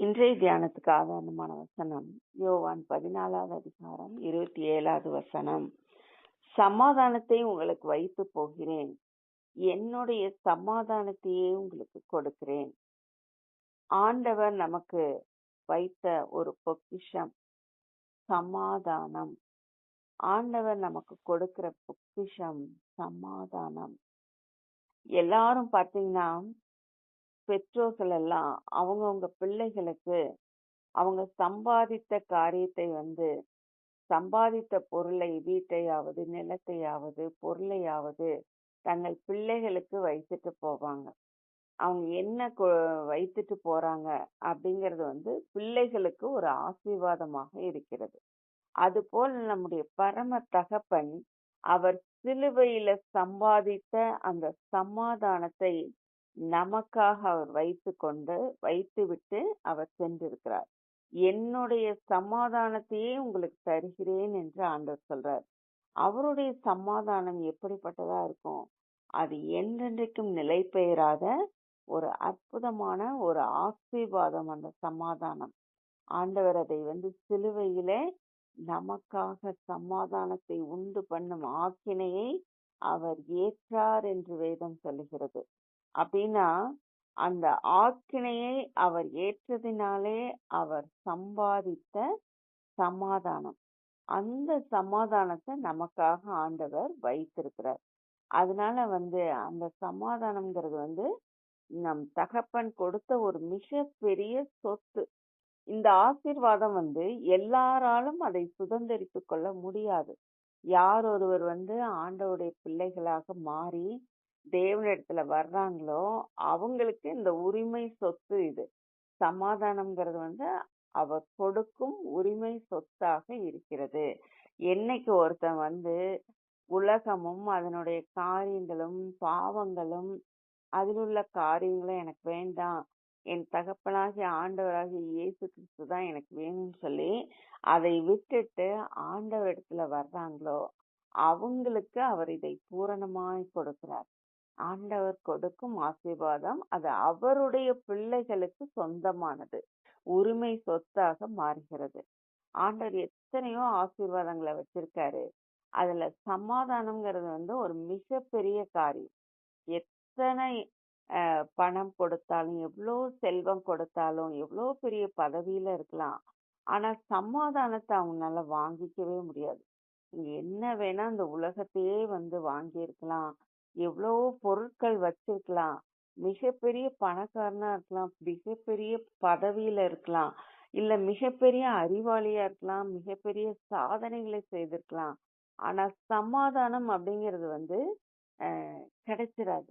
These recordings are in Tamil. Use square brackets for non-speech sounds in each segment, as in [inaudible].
இன்றைய தியானத்துக்கு ஆதாரமான வசனம் யோவான் பதினாலாவது அதிகாரம் இருபத்தி ஏழாவது வசனம். சமாதானத்தை உங்களுக்கு வைத்து போகிறேன். என்னுடைய சமாதானத்தையே உங்களுக்கு கொடுக்கிறேன். ஆண்டவர் நமக்கு வைத்த ஒரு பொக்கிஷம் சமாதானம். ஆண்டவர் நமக்கு கொடுக்கிற பொக்கிஷம் சமாதானம். எல்லாரும் பாத்தீங்கன்னா பெற்றோர்கள் எல்லாம் அவங்கவுங்க பிள்ளைகளுக்கு அவங்க சம்பாதித்த காரியத்தை வந்து சம்பாதித்த பொருளை வீட்டையாவது நிலத்தையாவது பொருளையாவது தங்கள் பிள்ளைகளுக்கு வைத்துட்டு போவாங்க. அவங்க என்ன வைத்துட்டு போறாங்க அப்படிங்கறது வந்து பிள்ளைகளுக்கு ஒரு ஆசீர்வாதமாக இருக்கிறது. அதுபோல் நம்முடைய பரம தகப்பன் அவர் சிலுவையில சம்பாதித்த அந்த சமாதானத்தை நமக்காக அவர் வைத்து கொண்டு வைத்துவிட்டு அவர் சென்றிருக்கிறார். என்னுடைய சமாதானத்தையே உங்களுக்கு தருகிறேன் என்று ஆண்டவர் சொல்றார். அவருடைய சமாதானம் எப்படிப்பட்டதா இருக்கும்? அது என்றென்றைக்கும் நிலை பெயராத ஒரு அற்புதமான ஒரு ஆசீர்வாதம் அந்த சமாதானம். ஆண்டவர் அதை வந்து சிலுவையிலே நமக்காக சமாதானத்தை உண்டு பண்ணும் ஆக்கினையை அவர் ஏற்றார் என்று வேதம் சொல்லுகிறது. அப்படின்னா அந்த ஆக்கினையை அவர் ஏற்றதினாலே அவர் சம்பாதித்த சமாதானம். அந்த சமாதானத்தை நமக்காக ஆண்டவர் வைத்திருக்கிறார். அதனால வந்து அந்த சமாதானம்ங்கிறது வந்து நம் தகப்பன் கொடுத்த ஒரு மிக பெரிய சொத்து. இந்த ஆசீர்வாதம் வந்து எல்லாராலும் அதை சுதந்திரித்து கொள்ள முடியாது. யார் ஒருவர் வந்து ஆண்டவருடைய பிள்ளைகளாக மாறி தேவனிடத்துல வர்றாங்களோ அவங்களுக்கு இந்த உரிமை சொத்து இது. சமாதானம்ங்கிறது வந்து அவர் கொடுக்கும் உரிமை சொத்தாக இருக்கிறது. என்னைக்கு ஒருத்தன் வந்து உலகமும் அதனுடைய காரியங்களும் பாவங்களும் அதில் உள்ள காரியங்களும் எனக்கு வேண்டாம் என் தகப்பனாகிய ஆண்டவராகிய இயேசு கிறிஸ்து தான் எனக்கு வேணும்னு சொல்லி அதை விட்டுட்டு ஆண்டவரிடத்துல வர்றாங்களோ அவங்களுக்கு அவர் இதை பூரணமாய் கொடுக்கிறார். ஆண்டவர் கொடுக்கும் ஆசீர்வாதம் அது அவருடைய பிள்ளைகளுக்கு சொந்தமானது. உரிமை சொத்தாக மாறுகிறது. ஆண்டவர் எத்தனையோ ஆசீர்வாதங்களை வச்சிருக்காரு. அதுல சமாதானம்ங்கிறது வந்து ஒரு மிகப்பெரிய காரியம். எத்தனை பணம் கொடுத்தாலும் எவ்வளோ செல்வம் கொடுத்தாலும் எவ்வளோ பெரிய பதவியில இருக்கலாம். ஆனா சமாதானத்தை அவங்களால வாங்கிக்கவே முடியாது. என்ன வேணா இந்த உலகத்தையே வந்து வாங்கியிருக்கலாம். எவ்வளவோ பொருட்கள் வச்சிருக்கலாம். மிகப்பெரிய பணக்காரனா இருக்கலாம். மிகப்பெரிய பதவியில இருக்கலாம். இல்ல மிகப்பெரிய அறிவாளியா இருக்கலாம். மிகப்பெரிய சாதனைகளை செய்திருக்கலாம். ஆனா சமாதானம் அப்படிங்கிறது வந்து கிடைச்சிடாது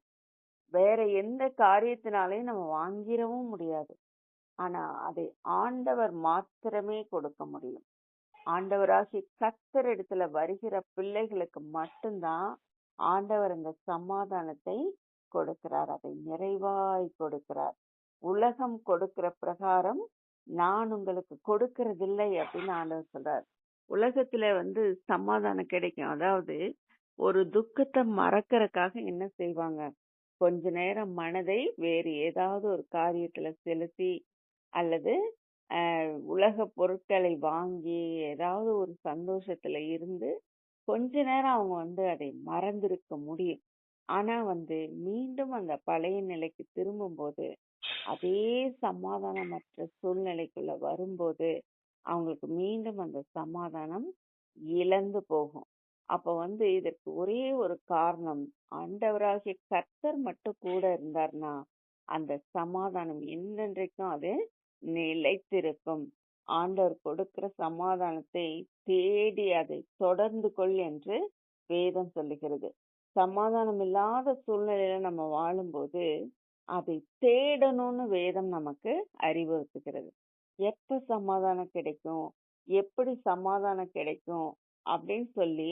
வேற எந்த காரியத்தினாலையும் நம்ம வாங்கிடவும் முடியாது. ஆனா அதை ஆண்டவர் மாத்திரமே கொடுக்க முடியும். ஆண்டவராகி கத்தர் இடத்துல வருகிற பிள்ளைகளுக்கு மட்டும்தான் ஆண்டவர் அந்த சமாதானத்தை கொடுக்கிறார். அதை நிறைவாய் கொடுக்கிறார். உலகம் கொடுக்கிற பிரகாரம் நான் உங்களுக்கு கொடுக்கறதில்லை அப்படின்னு ஆண்டவர் சொல்றார். உலகத்துல வந்து சமாதானம் கிடைக்கும். அதாவது ஒரு துக்கத்தை மறக்கறதுக்காக என்ன செய்வாங்க? கொஞ்ச நேரம் மனதை வேறு ஏதாவது ஒரு காரியத்துல செலுத்தி அல்லது உலக பொருட்களை வாங்கி ஏதாவது ஒரு சந்தோஷத்துல இருந்து கொஞ்ச நேரம் அவங்க வந்து அதை மறந்திருக்க முடியும். ஆனா வந்து மீண்டும் அந்த பழைய நிலைக்கு திரும்பும்போது அதே சமாதானமற்ற சூழ்நிலைக்குள்ள வரும்போது அவங்களுக்கு மீண்டும் அந்த சமாதானம் இழந்து போகும். அப்ப வந்து இதற்கு ஒரே ஒரு காரணம் ஆண்டவராகிய கர்த்தர் மட்டும் கூட இருந்தார்னா அந்த சமாதானம் என்றென்றைக்கும் அது நிலைத்திருக்கும். ஆண்டவர் கொடுக்கிற சமாதானத்தை தேடி அதை தொடர்ந்து கொள் என்று வேதம் சொல்லுகிறது. சமாதானம் இல்லாத சூழ்நிலையில நம்ம வாழும்போது அதை தேடணும்னு வேதம் நமக்கு அறிவுறுத்துகிறது. எப்ப சமாதானம் கிடைக்கும்? எப்படி சமாதானம் கிடைக்கும்? அப்படின்னு சொல்லி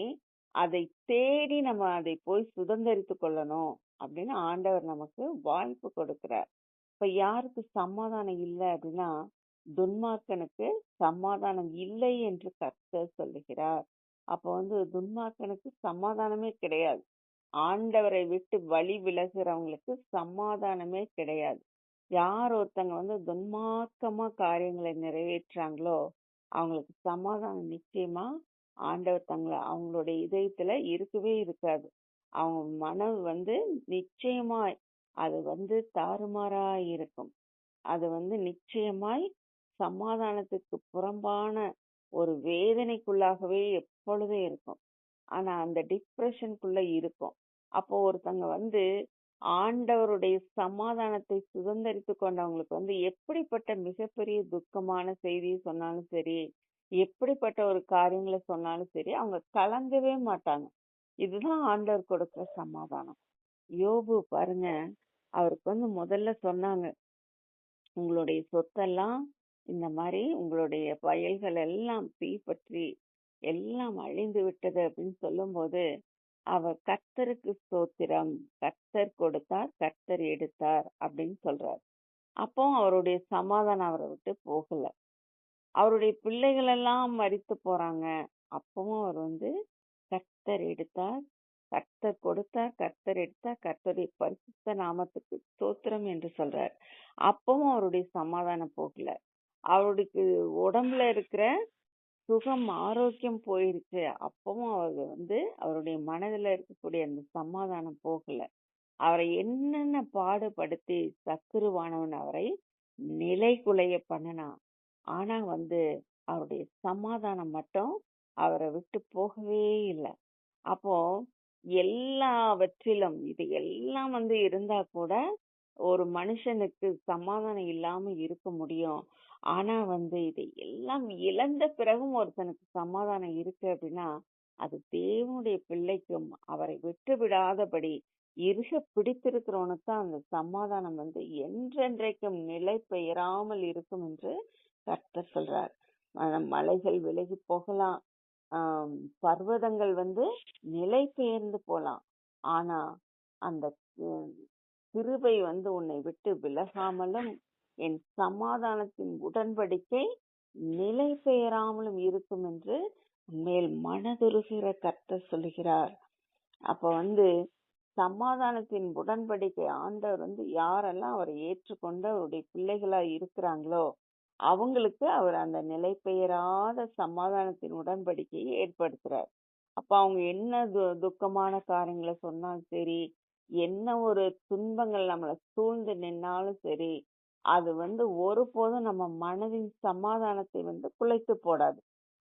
அதை தேடி நம்ம அதை போய் சுதந்திரித்து கொள்ளணும் அப்படின்னு ஆண்டவர் நமக்கு வாய்ப்பு கொடுக்கிறார். இப்ப யாருக்கு சமாதானம் இல்லை அப்படின்னா துன்மார்க்கனுக்கு சமாதானம் இல்லை என்று கர்த்தர் சொல்லுகிறார். அப்ப வந்து துன்மார்க்கனுக்கு சமாதானமே கிடையாது. ஆண்டவரை விட்டு வழி விலகுறவங்களுக்கு சமாதானமே கிடையாது. யார் ஒருத்தங்க வந்து துன்மார்க்கமா காரியங்களை நிறைவேற்றுறாங்களோ அவங்களுக்கு சமாதானம் நிச்சயமா ஆண்டவர் தங்களை அவங்களுடைய இதயத்துல இருக்கவே இருக்காது. அவங்க மனம் வந்து நிச்சயமாய் அது வந்து தாறுமாறா இருக்கும். அது வந்து நிச்சயமாய் சமாதானத்துக்கு புறம்பான ஒரு வேதனைக்குள்ளாகவே எப்பொழுதும் இருக்கும். ஆனா அந்த டிப்ரெஷனுக்குள்ள இருக்கும். அப்போ ஒருத்தங்க வந்து ஆண்டவருடைய சமாதானத்தை சுதந்திரித்து கொண்டவங்களுக்கு வந்து எப்படிப்பட்ட மிகப்பெரிய துக்கமான செய்தியை சொன்னாலும் சரி எப்படிப்பட்ட ஒரு காரியங்களை சொன்னாலும் சரி அவங்க கலங்கவே மாட்டாங்க. இதுதான் ஆண்டவர் கொடுக்கிற சமாதானம். யோபு பாருங்க அவருக்கு வந்து முதல்ல சொன்னாங்க உங்களுடைய சொத்தெல்லாம் இந்த மாதிரி உங்களுடைய வயல்கள் எல்லாம் பற்றி எல்லாம் அழிந்து விட்டது அப்படின்னு சொல்லும்போது அவர் கர்த்தருக்கு ஸ்தோத்திரம் கர்த்தர் கொடுத்தார் கர்த்தர் எடுத்தார் அப்படின்னு சொல்றார். அப்போ அவருடைய சமாதானம் அவரை விட்டு போகல. அவருடைய பிள்ளைகள் எல்லாம் மறித்து போறாங்க. அப்பவும் அவர் வந்து கர்த்தர் எடுத்தார் கர்த்தர் கொடுத்தார் கர்த்தர் எடுத்தார் கர்த்தருடைய பரிசுத்த நாமத்துக்கு ஸ்தோத்திரம் என்று சொல்றார். அப்பவும் அவருடைய சமாதானம் போகல. அவளுக்கு உடம்புல இருக்கிற சுகம் ஆரோக்கியம் போயிருச்சு. அப்பவும் அவர் வந்து அவருடைய மனதுல இருக்கக்கூடிய அந்த சமாதானம் போகல. அவரை என்னென்ன பாடுபடுத்தி சக்குருவானவன் அவரை நிலை குலைய பண்ணினான். ஆனா வந்து அவருடைய சமாதானம் மட்டும் அவரை விட்டு போகவே இல்லை. அப்போ எல்லாவற்றிலும் இது எல்லாம் வந்து இருந்தா கூட ஒரு மனுஷனுக்கு சமாதானம் இல்லாம இருக்க முடியும். ஆனா வந்து இதை எல்லாம் இழந்த பிறகும் ஒருத்தனுக்கு சமாதானம் இருக்கு அப்படின்னா அது தேவனுடைய பிள்ளைக்கும் அவரை விட்டு விடாதபடி இருக பிடித்திருக்கிறவனுக்கு தான் அந்த சமாதானம் வந்து என்றென்றைக்கும் நிலை பெயராமல் இருக்கும் என்று கர்த்தர் சொல்றார். மலைகள் விலகி போகலாம். ஆஹ் பர்வதங்கள் வந்து நிலை பெயர்ந்து போலாம். ஆனா அந்த கிருபை வந்து உன்னை விட்டு விலகாமலும் என் சமாதானத்தின் உடன்படிக்கை நிலை பெயராமலும் இருக்கும் என்று மேல் மனதுருகிற கர்த்தர் சொல்லுகிறார். அப்ப வந்து சமாதானத்தின் உடன்படிக்கை ஆண்டவர் வந்து யாரெல்லாம் அவரை ஏற்றுக்கொண்டு அவருடைய பிள்ளைகளா இருக்கிறாங்களோ அவங்களுக்கு அவர் அந்த நிலை பெயராத சமாதானத்தின் உடன்படிக்கையை ஏற்படுத்துறார். அப்ப அவங்க என்ன து- துக்கமான காரியங்களை சொன்னாலும் சரி என்ன ஒரு துன்பங்கள் நம்மளை சூழ்ந்து நின்னாலும் சரி அது வந்து ஒருபோதும் நம்ம மனதின் சமாதானத்தை வந்து குலைத்து போடாது.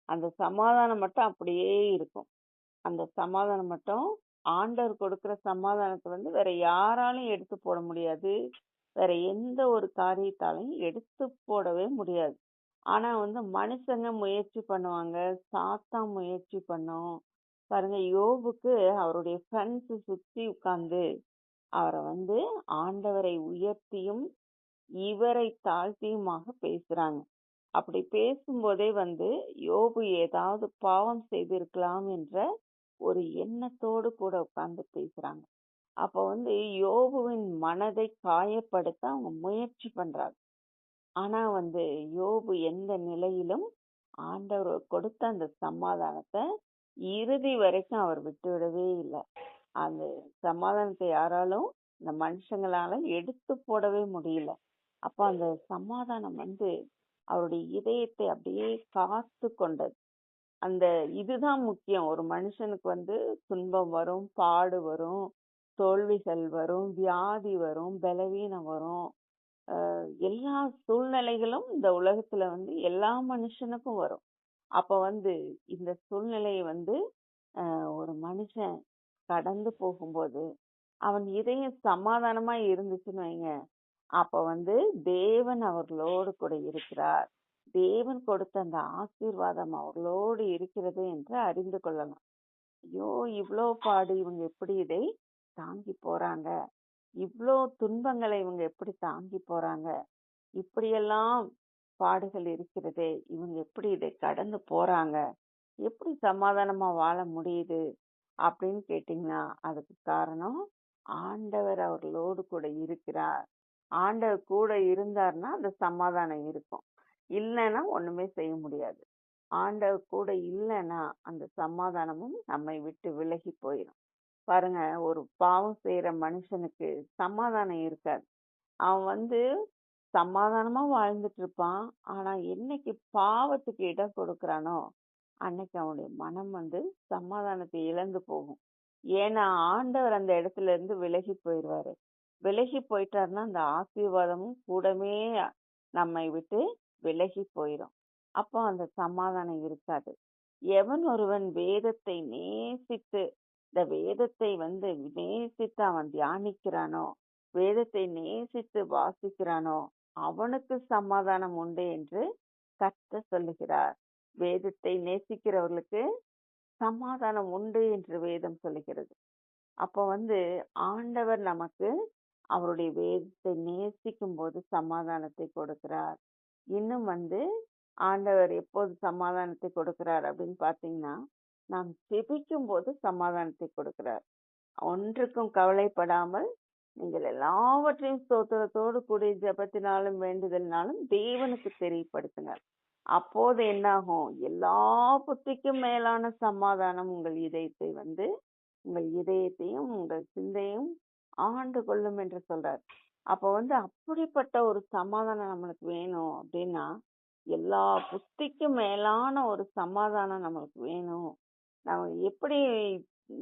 அந்த சமாதானம் மட்டும் அப்படியே இருக்கும். அந்த சமாதானம் மட்டும் ஆண்டவர் கொடுக்கிற சமாதானத்தை வந்து வேற யாராலையும் எடுத்து போட முடியாது. வேற எந்த ஒரு காரியத்தாலையும் எடுத்து போடவே முடியாது. ஆனா வந்து மனுஷங்க முயற்சி பண்ணுவாங்க. சாத்தா முயற்சி பண்ணும். பாருங்க யோபுக்கு அவருடைய ஃப்ரெண்ட்ஸ் சுத்தி உட்கார்ந்து அவரை வந்து ஆண்டவரை உயர்த்தியும் இவரை தாழ்த்தியுமாக பேசுறாங்க. அப்படி பேசும்போதே வந்து யோபு ஏதாவது பாவம் செய்திருக்கலாம் என்ற ஒரு எண்ணத்தோடு கூட உட்கார்ந்து பேசுறாங்க. அப்ப வந்து யோபுவின் மனதை காயப்படுத்த அவங்க முயற்சி பண்றாங்க. ஆனா வந்து யோபு எந்த நிலையிலும் ஆண்டவர் கொடுத்த அந்த சமாதானத்தை இறுதி வரைக்கும் அவர் விட்டுவிடவே இல்லை. அந்த சமாதானத்தை யாராலும் இந்த மனுஷங்களால எடுத்து போடவே முடியல. அப்ப அந்த சமாதானம் வந்து அவருடைய இதயத்தை அப்படியே காத்து கொண்டது. அந்த இதுதான் முக்கியம். ஒரு மனுஷனுக்கு வந்து துன்பம் வரும் பாடு வரும் தோல்விகள் வரும் வியாதி வரும் பலவீனம் வரும். ஆஹ் எல்லா சூழ்நிலைகளும் இந்த உலகத்துல வந்து எல்லா மனுஷனுக்கும் வரும். அப்ப வந்து இந்த சூழ்நிலையை வந்து ஆஹ் ஒரு மனுஷன் கடந்து போகும்போது அவன் இதயம் சமாதானமா இருந்துச்சுன்னு வைங்க. அப்ப வந்து தேவன் அவர்களோடு கூட இருக்கிறார். தேவன் கொடுத்த அந்த ஆசீர்வாதம் அவர்களோடு இருக்கிறது என்று அறிந்து கொள்ளலாம். ஐயோ இவ்வளோ பாடு இவங்க எப்படி இதை தாங்கி போறாங்க? இவ்வளோ துன்பங்களை இவங்க எப்படி தாங்கி போறாங்க? இப்படியெல்லாம் பாடுகள் இருக்கிறதே இவங்க எப்படி இதை கடந்து போறாங்க? எப்படி சமாதானமா வாழ முடியுது? அப்படின்னு கேட்டீங்கன்னா அதுக்கு காரணம் ஆண்டவர் அவர்களோடு கூட இருக்கிறார். ஆண்டவர் கூட இருந்தார்னா அந்த சமாதானம் இருக்கும். இல்லைன்னா ஒண்ணுமே செய்ய முடியாது. ஆண்டவர் கூட இல்லைன்னா அந்த சமாதானமும் நம்மை விட்டு விலகி போயிடும் பாருங்க ஒரு பாவம் செய்யற மனுஷனுக்கு சமாதானம் இருக்காது. அவன் வந்து சமாதானமா வாழ்ந்துட்டு இருப்பான். ஆனா என்னைக்கு பாவத்துக்கு இடம் கொடுக்கறானோ அன்னைக்கு அவனுடைய மனம் வந்து சமாதானத்தை இழந்து போகும். ஏன்னா ஆண்டவர் அந்த இடத்துல இருந்து விலகி போயிடுவாரு விலகி போயிட்டாருன்னா அந்த ஆசீர்வாதமும் கூடமே நம்மை விட்டு விலகி போயிடும் அப்போ அந்த சமாதானம் இருக்காது. எவன் ஒருவன் வேதத்தை நேசித்து இந்த வேதத்தை வந்து நேசித்து அவன் தியானிக்கிறானோ வேதத்தை நேசித்து வாசிக்கிறானோ அவனுக்கு சமாதானம் உண்டு என்று கத்த சொல்லுகிறார். வேதத்தை நேசிக்கிறவர்களுக்கு சமாதானம் உண்டு என்று வேதம் சொல்லுகிறது. அப்ப வந்து ஆண்டவர் நமக்கு அவருடைய வேதத்தை நேசிக்கும் போது சமாதானத்தை கொடுக்கிறார். இன்னும் வந்து ஆண்டவர் எப்போது சமாதானத்தை கொடுக்கிறார் அப்படின்னு பாத்தீங்கன்னா நாம் ஜெபிக்கும் போது சமாதானத்தை கொடுக்கிறார். ஒன்றுக்கும் கவலைப்படாமல் நீங்கள் எல்லாவற்றையும் ஸ்தோத்திரத்தோடு கூடிய ஜெபத்தினாலும் வேண்டுதலினாலும் தேவனுக்கு தெரியப்படுத்துங்க அப்போது என்னாகும்? எல்லா புத்திக்கும் மேலான சமாதானம் உங்கள் இதயத்தை வந்து உங்கள் இதயத்தையும் உங்கள் சிந்தையும் ஆண்டு கொள்ளும் என்று சொல்றார். அப்ப வந்து அப்படிப்பட்ட ஒரு சமாதானம் நம்மளுக்கு வேணும் அப்படின்னா எல்லா புத்திக்கும் மேலான ஒரு சமாதானம் நம்மளுக்கு வேணும். நம்ம எப்படி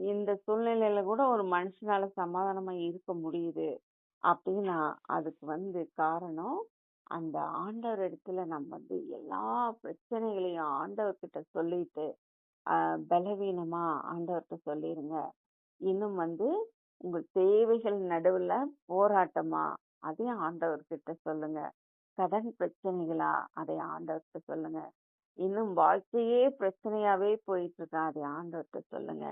இந்த சூழ்நிலையில கூட ஒரு மனுஷனால சமாதானமா இருக்க முடியுது அப்படின்னா அதுக்கு வந்து காரணம் அந்த ஆண்டவர் இடத்துல நம்ம வந்து எல்லா பிரச்சனைகளையும் ஆண்டவர்கிட்ட சொல்லிட்டு ஆஹ் பலவீனமா ஆண்டவர்கிட்ட சொல்லிருங்க. இன்னும் வந்து உங்கள் தேவைகள் நடுவுல போராட்டமா? அதை ஆண்டவர்கிட்ட சொல்லுங்க. கடன் பிரச்சனைகளா? அதை ஆண்டவர்கிட்ட சொல்லுங்க. இன்னும் வாழ்க்கையே பிரச்சனையாவே போயிட்டு இருக்கா அதை ஆண்டவர்கிட்ட சொல்லுங்க.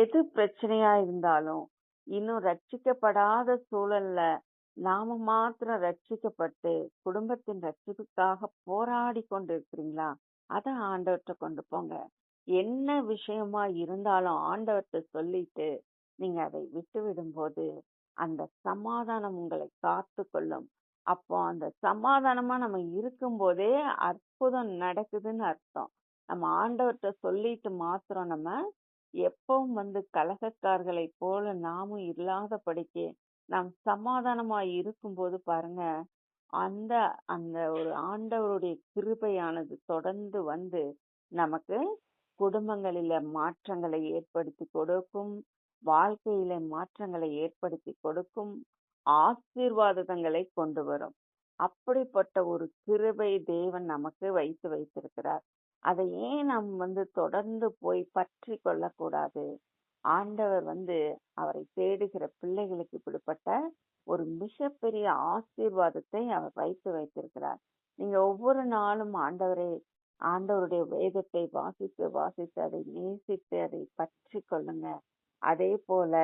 எது பிரச்சனையா இருந்தாலும் இன்னும் ரட்சிக்கப்படாத சூழல்ல நாம மாத்திரம் ரட்சிக்கப்பட்டு குடும்பத்தின் ரட்சிப்புக்காக போராடி கொண்டு இருக்கிறீங்களா அத ஆண்டவர்கிட்ட கொண்டு போங்க. என்ன விஷயமா இருந்தாலும் ஆண்டவர்கிட்ட சொல்லிட்டு நீங்க அதை விட்டு விடும்போது அந்த சமாதானம் உங்களை காத்து கொள்ளும். அப்போ அந்த சமாதானமா நம்ம இருக்கும் போதே அற்புதம் நடக்குதுன்னு அர்த்தம். நம்ம ஆண்டவர்கிட்ட சொல்லிட்டு மாத்திரம் நம்ம எப்பவும் வந்து கலகக்காரர்களை போல நாமும் இல்லாதபடிக்கு நாம் சமாதானமா இருக்கும்போது பாருங்க அந்த அந்த ஒரு ஆண்டவருடைய கிருபையானது தொடர்ந்து வந்து நமக்கு குடும்பங்களில மாற்றங்களை ஏற்படுத்தி கொடுக்கும். வாழ்க்கையில மாற்றங்களை ஏற்படுத்தி கொடுக்கும் ஆசீர்வாதங்களை கொண்டு வரும். அப்படிப்பட்ட ஒரு கிருபை தேவன் நமக்கு வைத்து வைத்திருக்கிறார். அதை ஏன் நாம் வந்து தொடர்ந்து போய் பற்றி கொள்ளக்கூடாது? ஆண்டவர் வந்து அவரை தேடுகிற பிள்ளைகளுக்கு இப்படிப்பட்ட ஒரு மிகப்பெரிய ஆசீர்வாதத்தை அவர் வைத்து வைத்திருக்கிறார். நீங்க ஒவ்வொரு நாளும் ஆண்டவரை ஆண்டவருடைய வேதத்தை வாசித்து வாசித்து அதை நேசித்து அதை பற்றி கொள்ளுங்க. அதே போல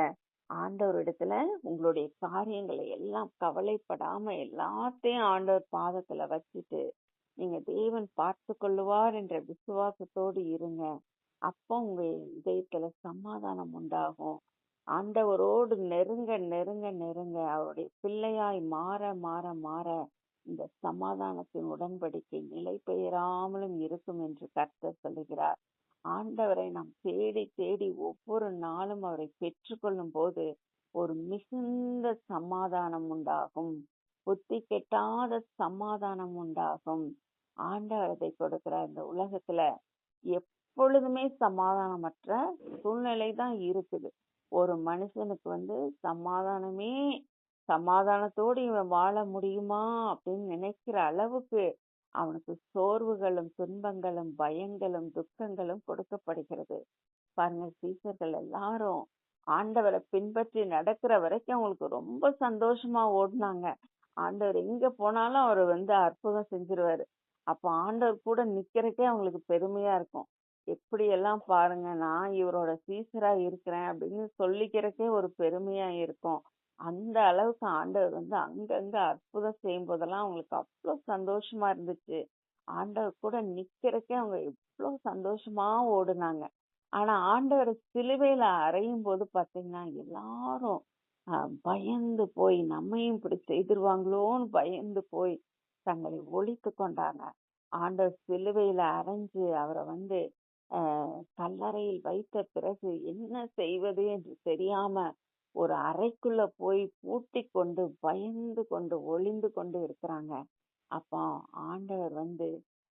ஆண்டவரிடத்துல உங்களுடைய காரியங்களை எல்லாம் கவலைப்படாம எல்லாத்தையும் ஆண்டவர் பாதத்துல வச்சுட்டு நீங்க தேவன் பார்த்து கொள்ளுவார் என்ற விசுவாசத்தோடு இருங்க. அப்போ உங்க இதயத்துல சமாதானம் உண்டாகும். ஆண்டவரோடு நெருங்க நெருங்க நெருங்க அவருடைய பிள்ளையாய் மாற மாற மாற இந்த சமாதானத்தின் உடன்படிக்கை நிலை பெயராமலும் இருக்கும் என்று கர்த்தர் சொல்லுகிறார். ஆண்டவரை நாம் தேடி தேடி ஒவ்வொரு நாளும் அவரை பெற்றுக்கொள்ளும் போது ஒரு மிகுந்த சமாதானம் உண்டாகும். புத்தி கெட்டாத சமாதானம் உண்டாகும். ஆண்டவர் அதை கொடுக்கிறார். இந்த உலகத்துல எப்பொழுதுமே சமாதானமற்ற சூழ்நிலை தான் இருக்குது. ஒரு மனுஷனுக்கு வந்து சமாதானமே சமாதானத்தோடு இவன் வாழ முடியுமா அப்படின்னு நினைக்கிற அளவுக்கு அவனுக்கு சோர்வுகளும் துன்பங்களும் பயங்களும் துக்கங்களும் கொடுக்கப்படுகிறது. பாருங்க சீசர்கள் எல்லாரும் ஆண்டவரை பின்பற்றி நடக்கிற வரைக்கும் அவங்களுக்கு ரொம்ப சந்தோஷமா ஓடினாங்க. ஆண்டவர் எங்க போனாலும் அவர் வந்து அற்புதம் செஞ்சிருவாரு. அப்ப ஆண்டவர் கூட நிக்கிறக்கே அவங்களுக்கு பெருமையா இருக்கும். எப்படி எல்லாம் பாருங்க நான் இவரோட சீசரா இருக்கிறேன் அப்படின்னு சொல்லிக்கிறக்கே ஒரு பெருமையா இருக்கும். அந்த அளவுக்கு ஆண்டவர் வந்து அங்கங்க அற்புதம் செய்யும் போதெல்லாம் அவங்களுக்கு அவ்வளோ சந்தோஷமா இருந்துச்சு. ஆண்டவர் கூட நிக்கிறக்கே அவங்க எவ்வளோ சந்தோஷமா ஓடுனாங்க. ஆனா ஆண்டவர் சிலுவையில அறையும் போது பாத்தீங்கன்னா எல்லாரும் பயந்து போய் நம்மையும் இப்படி செய்திருவாங்களோன்னு பயந்து போய் தங்களை ஒழித்து கொண்டாங்க. ஆண்டவர் சிலுவையில அரைஞ்சு அவரை வந்து கல்லறையில் வைத்த பிறகு என்ன செய்வது என்று தெரியாம ஒரு அறைக்குள்ள போய் பூட்டி கொண்டு பயந்து கொண்டு ஒளிந்து கொண்டு இருக்கிறாங்க. அப்போ ஆண்டவர் வந்து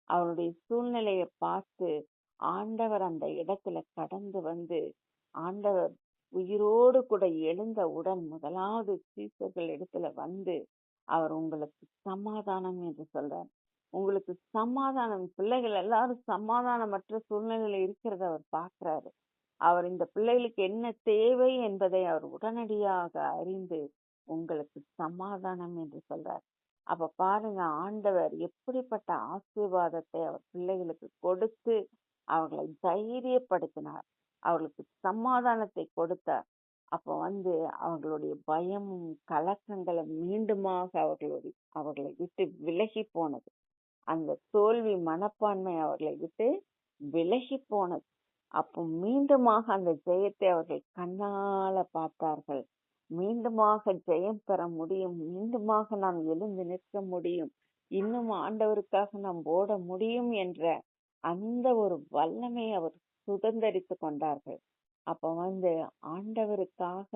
அவருடைய சூழ்நிலையை பார்த்து ஆண்டவர் அந்த இடத்துல கடந்து வந்து ஆண்டவர் உயிரோடு கூட எழுந்த உடன் முதலாவது சீசர்கள் இடத்துல வந்து அவர் உங்களுக்கு சமாதானம் என்று சொல்றார். உங்களுக்கு சமாதானம் பிள்ளைகள் எல்லாரும் சமாதானமற்ற சூழ்நிலையில இருக்கிறத அவர் பார்க்கிறாரு. அவர் இந்த பிள்ளைகளுக்கு என்ன தேவை என்பதை அவர் உடனடியாக அறிந்து உங்களுக்கு சமாதானம் என்று சொல்றார். அப்ப பாருங்க ஆண்டவர் எப்படிப்பட்ட ஆசீர்வாதத்தை அவர் பிள்ளைகளுக்கு கொடுத்து அவர்களை தைரியப்படுத்தினார். அவர்களுக்கு சமாதானத்தை கொடுத்தார். அப்ப வந்து அவர்களுடைய பயமும் கலக்கங்களும் மீண்டுமாக அவர்களுடைய அவர்களை விட்டு விலகி போனது. அந்த தோல்வி மனப்பான்மை அவர்களை விட்டு விலகி போனது. அப்போ மீண்டுமாக அந்த ஜெயத்தை அவர்கள் கண்ணால பார்த்தார்கள். மீண்டுமாக ஜெயம் பெற முடியும். மீண்டுமாக நாம் எழுந்து நிற்க முடியும். இன்னும் ஆண்டவருக்காக நாம் ஓட முடியும் என்ற அந்த ஒரு வல்லமை அவர் சுதந்திரித்து கொண்டார்கள். அப்ப வந்து ஆண்டவருக்காக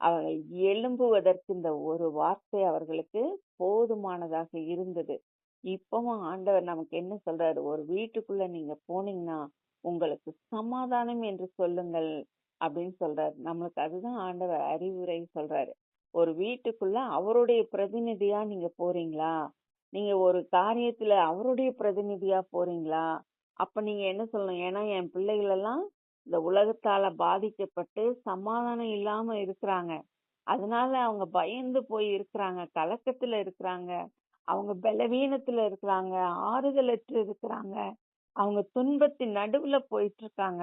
அவர்கள் எழும்புவதற்கு இந்த ஒரு வார்த்தை அவர்களுக்கு போதுமானதாக இருந்தது. இப்பவும் ஆண்டவர் நமக்கு என்ன சொல்றாரு? ஒரு வீட்டுக்குள்ள நீங்க போனீங்கன்னா உங்களுக்கு சமாதானம் என்று சொல்லுங்கள் அப்படின்னு சொல்றாரு. நம்மளுக்கு அதுதான் ஆண்டவர் அறிவுரை சொல்றாரு. ஒரு வீட்டுக்குள்ள அவருடைய பிரதிநிதியா நீங்க போறீங்களா? நீங்க ஒரு காரியத்துல அவருடைய பிரதிநிதியா போறீங்களா? அப்ப நீங்க என்ன சொல்லணும்? ஏன்னா என் பிள்ளைகள் எல்லாம் இந்த உலகத்தால பாதிக்கப்பட்டு சமாதானம் இல்லாம இருக்கிறாங்க. அதனால அவங்க பயந்து போய் இருக்கிறாங்க கலக்கத்துல இருக்கிறாங்க. அவங்க பலவீனத்துல இருக்கிறாங்க ஆறுதலற்று இருக்கிறாங்க. அவங்க துன்பத்தின் நடுவுல போயிட்டு இருக்காங்க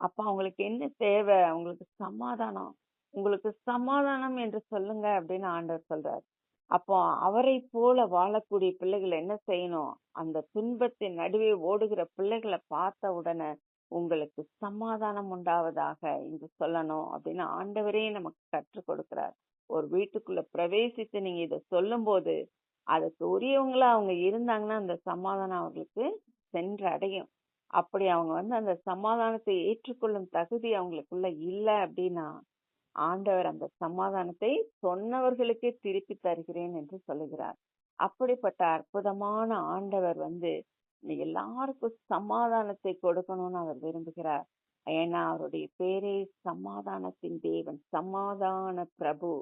அப்ப அவங்களுக்கு என்ன தேவை? அவங்களுக்கு சமாதானம். உங்களுக்கு சமாதானம் என்று சொல்லுங்க அப்படின்னு ஆண்டவர் சொல்றாரு. அப்போ அவரை போல வாழக்கூடிய பிள்ளைகள் என்ன செய்யணும்? அந்த துன்பத்தின் நடுவே ஓடுகிற பிள்ளைகளை பார்த்த உடனே உங்களுக்கு சமாதானம் உண்டாவதாக என்று சொல்லணும் அப்படின்னு ஆண்டவரே நமக்கு கற்றுக் கொடுக்கிறார். ஒரு வீட்டுக்குள்ள பிரவேசித்து நீங்க இதை சொல்லும் போது அதுக்கு உரியவங்களா அவங்க இருந்தாங்கன்னா அந்த சமாதானம் அவர்களுக்கு சென்றடையும். அப்படி அவங்க வந்து அந்த சமாதானத்தை ஏற்றுக்கொள்ளும் தகுதி அவங்களுக்குள்ள இல்லை அப்படின்னா ஆண்டவர் அந்த சமாதானத்தை சொன்னவர்களுக்கே திருப்பி தருகிறேன் என்று சொல்லுகிறார். அப்படிப்பட்ட அற்புதமான ஆண்டவர் வந்து எல்லாருக்கும் சமாதானத்தை கொடுக்கணும்னு அவர் விரும்புகிறார். ஏன்னா அவருடைய பேரே சமாதானத்தின் தேவன் சமாதான பிரபு.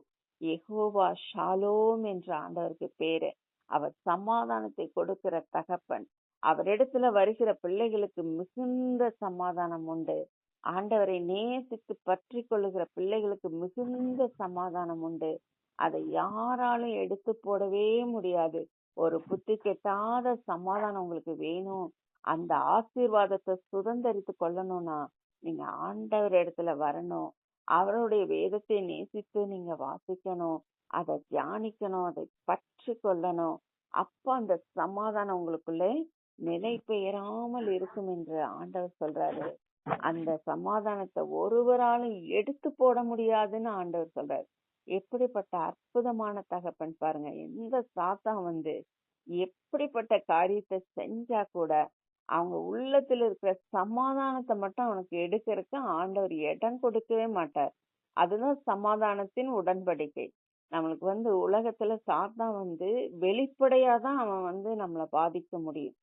எகோவா ஷாலோம் என்ற ஆண்டவருக்கு பேரு. அவர் சமாதானத்தை கொடுக்கிற தகப்பன். அவரிடத்துல வருகிற பிள்ளைகளுக்கு மிகுந்த சமாதானம் உண்டு. ஆண்டவரை நேசித்து பற்றி கொள்ளுகிற பிள்ளைகளுக்கு மிகுந்த சமாதானம் உண்டு. அதை யாராலும் எடுத்து போடவே முடியாது. ஒரு புத்தி கெட்டாத சமாதானம் உங்களுக்கு வேணும். அந்த ஆசீர்வாதத்தை சுதந்திரித்து கொள்ளணும்னா நீங்க ஆண்டவர் இடத்துல வரணும். அவருடைய வேதத்தை நேசித்து நீங்க வாசிக்கணும். அதை தியானிக்கணும். அதை பற்றி கொள்ளணும். அப்ப அந்த சமாதானம் உங்களுக்குள்ளே நிலை பெயராமல் இருக்கும் என்று ஆண்டவர் சொல்றாரு. அந்த சமாதானத்தை ஒருவராலும் எடுத்து போட முடியாதுன்னு ஆண்டவர் சொல்றாரு. எப்படிப்பட்ட அற்புதமான தகப்பன் பாருங்க. எந்த சாத்தான் வந்து எப்படிப்பட்ட காரியத்தை செஞ்சா கூட அவங்க உள்ளத்துல இருக்கிற சமாதானத்தை மட்டும் அவனுக்கு எடுக்கிறதுக்கு ஆண்டவர் இடம் கொடுக்கவே மாட்டார். அதுதான் சமாதானத்தின் உடன்படிக்கை. நம்மளுக்கு வந்து உலகத்துல சாத்தான் வந்து வெளிப்படையாதான் அவன் வந்து நம்மளை பாதிக்க முடியும்.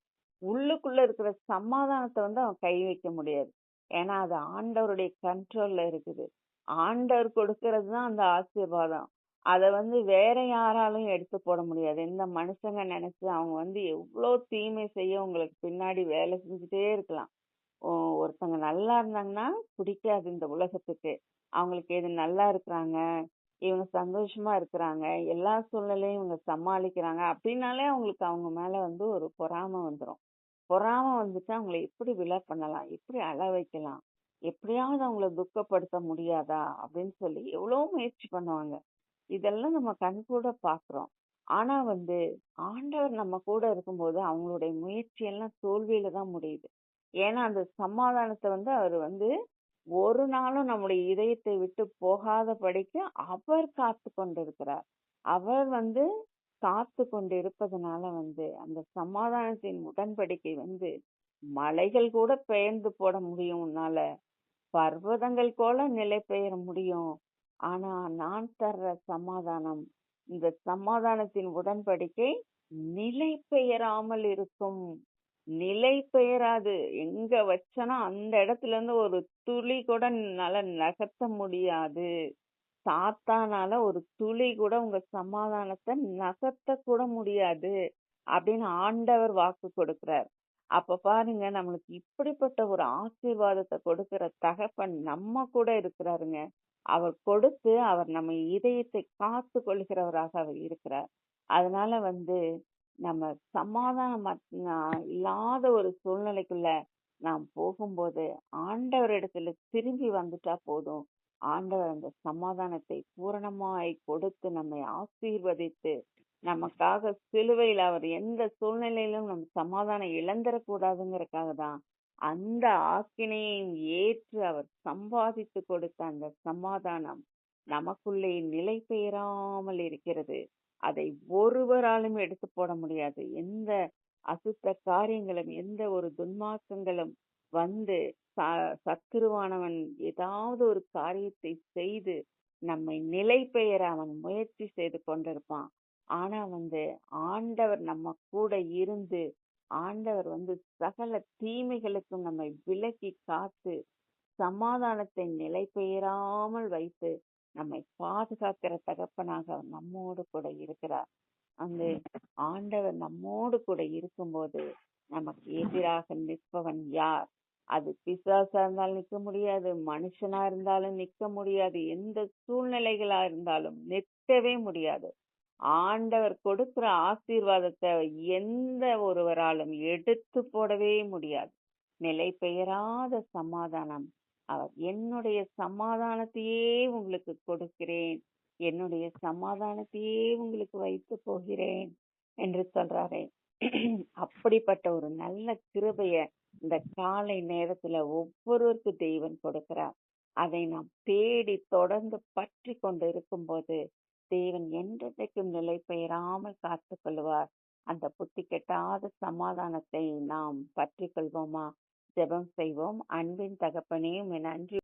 உள்ளுக்குள்ள இருக்கிற சமாதானத்தை வந்து அவன் கை வைக்க முடியாது. ஏன்னா அது ஆண்டவருடைய கண்ட்ரோல்ல இருக்குது. ஆண்டவர் கொடுக்கறது தான் அந்த ஆசீர்வாதம். அதை வந்து வேற யாராலும் எடுத்து போட முடியாது. எந்த மனுஷங்க நினைச்சு அவங்க வந்து எவ்வளோ தீமை செய்ய உங்களுக்கு பின்னாடி வேலை செஞ்சுட்டே இருக்கலாம். ஒருத்தங்க நல்லா இருந்தாங்கன்னா பிடிக்காது இந்த உலகத்துக்கு. அவங்களுக்கு எது நல்லா இருக்கிறாங்க? இவங்க சந்தோஷமா இருக்கிறாங்க. எல்லா சூழ்நிலையும் இவங்க சமாளிக்கிறாங்க. அப்படின்னாலே அவங்களுக்கு அவங்க மேல வந்து ஒரு பொறாம வந்துடும் பொறாம வந்துட்டு அவங்களை எப்படி விழா பண்ணலாம்? எப்படி அழ வைக்கலாம்? எப்படியாவது அவங்கள துக்கப்படுத்த முடியாதா? அப்படின்னு சொல்லி எவ்வளவு முயற்சி பண்ணுவாங்க. இதெல்லாம் நம்ம கண் கூட பாக்குறோம். ஆனா வந்து ஆண்டவர் நம்ம கூட இருக்கும்போது அவங்களுடைய முயற்சி எல்லாம் தோல்வியில தான் முடியுது. ஏன்னா அந்த சமாதானத்தை வந்து அவர் வந்து ஒரு நாளும் நம்முடைய இதயத்தை விட்டு போகாத படிக்க அவர் காத்து கொண்டிருக்கிறார் அவர் வந்து காத்து கொண்டு இருப்பதனால வந்து அந்த சமாதானத்தின் உடன்படிக்கை வந்து மலைகள் கூட பெயர்ந்து போட முடியும். உன்னால பர்வதங்கள் போல நிலை பெயர முடியும். ஆனா நான் தர்ற சமாதானம் இந்த சமாதானத்தின் உடன்படிக்கை நிலை பெயராமல் இருக்கும். நிலை பெயராது. எங்க வச்சனா அந்த இடத்துல இருந்து ஒரு துளி கூட என்னால நகர்த்த முடியாது. சாத்தானால ஒரு துளி கூட உங்க சமாதானத்தை நகர்த்த கூட முடியாது அப்படின்னு ஆண்டவர் வாக்கு கொடுக்கிறார். அப்ப பாருங்க நம்மளுக்கு இப்படிப்பட்ட ஒரு ஆசீர்வாதத்தை கொடுக்கிற தகப்பன் நம்ம கூட இருக்கிறாருங்க. அவர் கொடுத்து அவர் நம்ம இதயத்தை காத்து கொள்கிறவராக அவர் இருக்கிறார். அதனால வந்து நம்ம சமாதானம் இல்லாத ஒரு சூழ்நிலைக்குள்ள நாம் போகும்போது ஆண்டவரிடத்துல திரும்பி வந்துட்டா போதும். ஆண்டவர் அந்த சமாதானத்தை பூரணமாய் கொடுத்து நம்மை ஆசீர்வதித்து நமக்காக சிலுவையில் அவர் எந்த சூழ்நிலையிலும் நம் சமாதானம் இழந்துடக்கூடாதுங்கிறதுக்காக தான் அந்த ஆக்கினையும் ஏற்று அவர் சம்பாதித்து கொடுத்த அந்த சமாதானம் நமக்குள்ளே நிலை பெயராமல் இருக்கிறது. அதை ஒருவராலும் எடுத்து போட முடியாது. எந்த அசுத்த காரியங்களும் எந்த ஒரு துன்மார்க்கங்களும் வந்து சத்துருவானவன் ஏதாவது ஒரு காரியத்தை செய்து நம்மை நிலை பெயர அவன் முயற்சி செய்து கொண்டிருப்பான். ஆனா வந்து ஆண்டவர் நம்ம கூட இருந்து ஆண்டவர் வந்து சகல தீமைகளுக்கும் நம்மை விலக்கி காத்து சமாதானத்தை நிலை பெயராமல் வைத்து நம்மை பாதுகாக்கிற தகப்பனாக நம்மோடு கூட இருக்கிறார். அந்த ஆண்டவர் நம்மோடு கூட இருக்கும்போது நமக்கு எதிராக நிற்பவன் யார்? அது பிசாசா இருந்தாலும் நிக்க முடியாது மனுஷனா இருந்தாலும் நிக்க முடியாது எந்த சூழ்நிலைகளா இருந்தாலும் நிற்கவே முடியாது. ஆண்டவர் கொடுக்கிற ஆசீர்வாதத்தை எந்த ஒருவராலும் எடுத்து போடவே முடியாது. நிலை பெயராத சமாதானம். அவர் என்னுடைய சமாதானத்தையே உங்களுக்கு கொடுக்கிறேன். என்னுடைய சமாதானத்தையே உங்களுக்கு வைத்து போகிறேன் என்று சொல்றாரே. [clears throat] அப்படிப்பட்ட ஒரு நல்ல கிருபைய இந்த காலை நேரத்துல ஒவ்வொருவருக்கு தெய்வன் கொடுக்கிறார். அதை நாம் தேடி தொடர்ந்து பற்றி கொண்டு இருக்கும்போது தேவன் என்றைக்கும் நிலை பெயராமல் காத்து கொள்வார். அந்த புத்தி கெட்டாத சமாதானத்தை நாம் பற்றி கொள்வோமா? ஜெபம் செய்வோம். அன்பின் தகப்பனே நன்றி